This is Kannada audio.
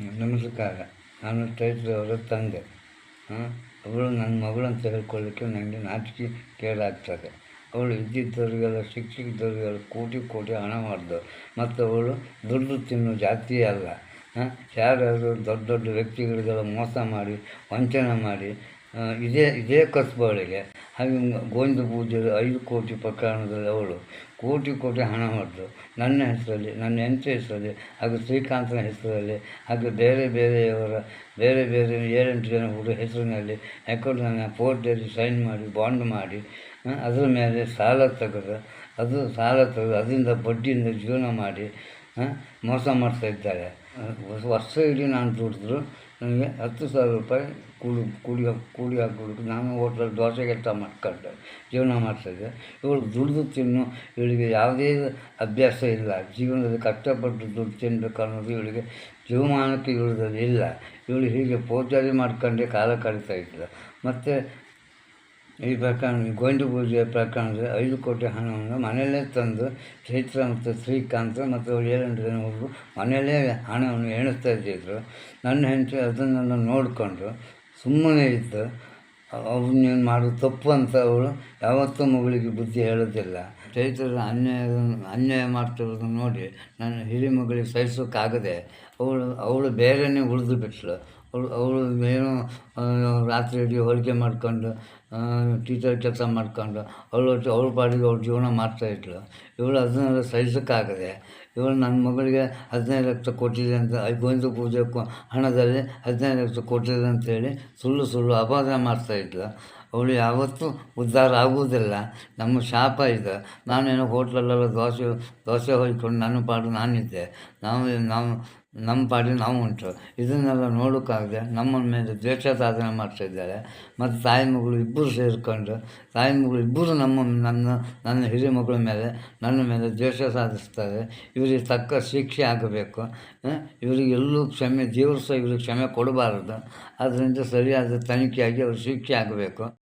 ನಮಸ್ಕಾರ. ನಾನು ಚೈತ್ರ ಅವರ ತಂದೆ. ಅವಳು ನನ್ನ ಮಗಳಂತ ಹೇಳ್ಕೊಳ್ಳಿಕ್ಕೆ ನನಗೆ ನಾಚಿಕೆ ಕೇಳಾಗ್ತದೆ. ಅವಳು ಇದ್ದಿದ್ದವರಿಗೆಲ್ಲ ಶಿಕ್ಷಕದವರಿಗೆಲ್ಲ ಕೋಟಿ ಕೋಟಿ ಹಣ ಮಾಡಿದವು ಮತ್ತು ಅವಳು ದುಡ್ಡು ತಿನ್ನೋ ಜಾತಿ ಅಲ್ಲ. ಹಾಂ? ಯಾರ್ಯಾರು ದೊಡ್ಡ ದೊಡ್ಡ ವ್ಯಕ್ತಿಗಳಿಗೆಲ್ಲ ಮೋಸ ಮಾಡಿ, ವಂಚನೆ ಮಾಡಿ ಇದೇ ಇದೇ ಕಸ್ಬಾಳಿಗೆ ಹಾಗೆ ಗೋವಿಂದ ಪೂಜೆ ಐದು ಕೋಟಿ ಪ್ರಕರಣದಲ್ಲಿ ಅವಳು ಕೋಟಿ ಕೋಟಿ ಹಣ ಮಾಡಿದ್ರು ನನ್ನ ಹೆಸರಲ್ಲಿ, ನನ್ನ ಹೆಂಡತಿ ಹೆಸರಲ್ಲಿ, ಹಾಗೂ ಶ್ರೀಕಾಂತನ ಹೆಸರಲ್ಲಿ, ಹಾಗೂ ಬೇರೆ ಬೇರೆಯವರ, ಬೇರೆ ಬೇರೆ ಏಳೆಂಟು ಜನ ಹುಡುಗ ಹೆಸರಿನಲ್ಲಿ ಅಕೌಂಟನ್ನು ಫೋರ್ಟಲ್ಲಿ ಸೈನ್ ಮಾಡಿ ಬಾಂಡ್ ಮಾಡಿ ಅದರ ಮೇಲೆ ಸಾಲ ತೆಗೆದು, ಅದು ಸಾಲ ತೆಗೆದು, ಅದರಿಂದ ಬಡ್ಡಿಯಿಂದ ಜೀವನ ಮಾಡಿ ಮೋಸ ಮಾಡ್ತಾ ಇದ್ದಾರೆ. ವರ್ಷ ಇಡೀ ನಾನು ದುಡಿದ್ರು. ನನಗೆ ಹತ್ತು ಸಾವಿರ ರೂಪಾಯಿ ಕೂಲಿ ಕೂಲಿ ಕೂಲಿ ಹಾಕ್ಬಿಟ್ಟು ನಾನು ಹೋಟ್ಲಲ್ಲಿ ದೋಸೆ ಕೆಲಸ ಮಾಡ್ಕೊಂಡೆ, ಜೀವನ ಮಾಡ್ತಾಯಿದ್ದೆ ಇವಳು ದುಡಿದು ತಿನ್ನು, ಇವಳಿಗೆ ಯಾವುದೇ ಅಭ್ಯಾಸ ಇಲ್ಲ. ಜೀವನದಲ್ಲಿ ಕಷ್ಟಪಟ್ಟು ದುಡ್ಡು ತಿನ್ನಬೇಕು ಅನ್ನೋದು ಇವಳಿಗೆ ಜೀವಮಾನಕ್ಕೆ ಇವಳದಲ್ಲಿ ಇಲ್ಲ. ಇವಳು ಹೀಗೆ ಪೋಚಾರಿ ಮಾಡ್ಕೊಂಡೇ ಕಾಲ ಕಳೀತಾ ಇದ್ದ ಮತ್ತು ಈ ಪ್ರಕರಣ ಗೋವಿಂದ ಪೂಜೆಯ ಪ್ರಕರಣದಲ್ಲಿ ಐದು ಕೋಟಿ ಹಣವನ್ನು ಮನೆಯಲ್ಲೇ ತಂದು ಚೈತ್ರ ಮತ್ತು ಶ್ರೀಕಾಂತ ಮತ್ತು ಅವ್ರು ಹುಡುಗರು ಮನೆಯಲ್ಲೇ ಹಣವನ್ನು ಎಣಿಸ್ತಾ ಇದ್ದಿದ್ರು. ನನ್ನ ಹೆಂಡತಿ ಅದನ್ನೆಲ್ಲ ನೋಡಿಕೊಂಡು ಸುಮ್ಮನೆ ಇದ್ದು ಅವನ್ನೇನು ಮಾಡೋದು ತಪ್ಪು ಅಂತ ಅವಳು ಯಾವತ್ತೂ ಮಗಳಿಗೆ ಬುದ್ಧಿ ಹೇಳೋದಿಲ್ಲ. ಚೈತ್ರದ ಅನ್ಯಾಯ ಅನ್ಯಾಯ ಮಾಡ್ತಿರೋದನ್ನು ನೋಡಿ ನನ್ನ ಹಿರಿ ಮಗಳಿಗೆ ಸಹಿಸೋಕ್ಕಾಗದೆ ಅವಳು ಅವಳು ಬೇರೆಯೇ ಉಳಿದು ಬಿಟ್ಳು ಅವಳು ಅವಳು ಏನೋ ರಾತ್ರಿ ಇಡೀ ಹೋಲಿಕೆ ಮಾಡ್ಕೊಂಡು ಟೀಚರ್ ಕೆಲಸ ಮಾಡ್ಕೊಂಡು, ಅವಳು ಅವಳ ಪಾಡಿಗೆ ಅವಳು ಜೀವನ ಮಾಡ್ತಾಯಿದ್ಳು ಇವಳು ಅದನ್ನೆಲ್ಲ ಸಹಿಸೋಕ್ಕಾಗದೆ, ಇವಳು ನನ್ನ ಮಗಳಿಗೆ ಹದಿನೈದು ಲಕ್ಷ ಕೊಟ್ಟಿದೆ ಅಂತ ಗೋವಿಂದ ಪೂಜೆ ಹಣದಲ್ಲಿ ಹದಿನೈದು ಲಕ್ಷ ಕೊಟ್ಟಿದೆ ಅಂತೇಳಿ ಸುಳ್ಳು ಸುಳ್ಳು ಅಪವಾದ ಮಾಡ್ತಾಯಿದ್ಲು ಅವಳು ಯಾವತ್ತೂ ಉದ್ಧಾರ ಆಗುವುದಿಲ್ಲ. ನಮ್ಮ ಶಾಪ ಇದೆ. ನಾನೇನೋ ಹೋಟ್ಲಲ್ಲೆಲ್ಲ ದೋಸೆ ದೋಸೆ ಹೊಯ್ಕೊಂಡು ನನ್ನ ಪಾಡು ನಾನಿದ್ದೆ. ನಾವು ನಾವು ನಮ್ಮ ಪಾಡಿ ನಾವು ಉಂಟು. ಇದನ್ನೆಲ್ಲ ನೋಡೋಕ್ಕಾಗದೆ ನಮ್ಮ ಮೇಲೆ ದ್ವೇಷ ಸಾಧನೆ ಮಾಡ್ತಾಯಿದ್ದಾರೆ ಮತ್ತು ತಾಯಿ ಮಗಳು ಇಬ್ಬರು ಸೇರಿಕೊಂಡು, ತಾಯಿ ಮಗಳು ಇಬ್ಬರು ನಮ್ಮ ನನ್ನ ನನ್ನ ಹಿರಿಯ ಮಗಳ ಮೇಲೆ, ನನ್ನ ಮೇಲೆ ದ್ವೇಷ ಸಾಧಿಸ್ತಾರೆ. ಇವರಿಗೆ ತಕ್ಕ ಶಿಕ್ಷೆ ಆಗಬೇಕು. ಇವರಿಗೆ ಎಲ್ಲೂ ಕ್ಷಮೆ, ದೇವರು ಸಹ ಇವರಿಗೆ ಕ್ಷಮೆ ಕೊಡಬಾರದು. ಅದರಿಂದ ಸರಿಯಾದ ತನಿಖೆಯಾಗಿ ಅವರು ಶಿಕ್ಷೆ ಆಗಬೇಕು.